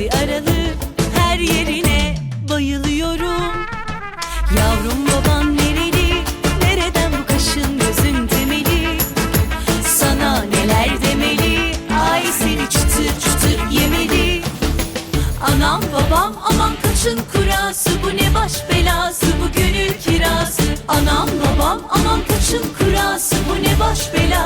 penceresi aralı her yerine bayılıyorum. Yavrum baban nereli nereden bu kaşın gözün temeli? Sana neler demeli ay seni çıtır çıtır yemeli. Anam babam aman kaşın kurası bu ne baş belası bu gönül kirası. Anam babam aman kaşın kurası bu ne baş belası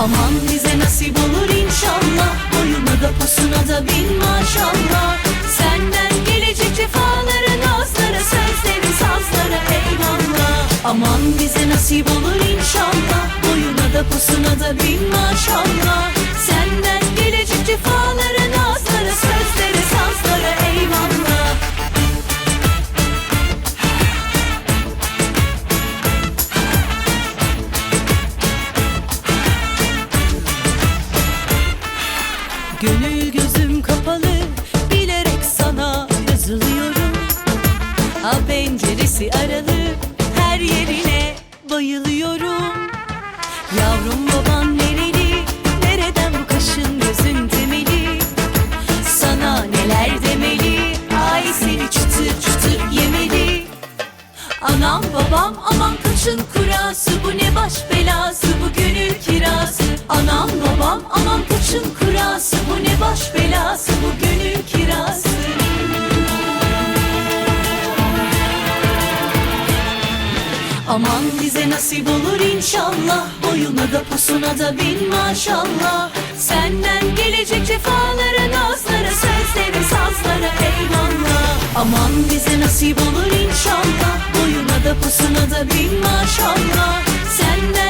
Aman bize nasip olur inşallah. Boyuna da posuna da bin maşallah. Senden gelecek cefaları nazlara Sözleri sazlara eyvallah. Aman bize nasip olur inşallah. Boyuna da posuna da bin maşallah. Senden penceresi aralı her yerine bayılıyorum. Yavrum baban nereli nereden bu kaşın gözün temeli? Sana neler demeli ay seni çıtır çıtır yemeli. Anam babam aman kaşın kurası Bu ne baş belası bu gönül kirası Bize nasip olur inşallah. Boyuna da posuna da bin maşallah. Senden gelecek cefalara nazlara Sözlere sazlara eyvallah. Aman bize nasip olur inşallah. Boyuna da posuna da bin maşallah. Senden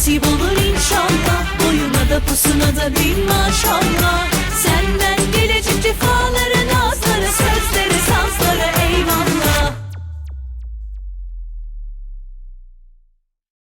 nasip olur inşallah. Boyuna da posuna da bin maşallah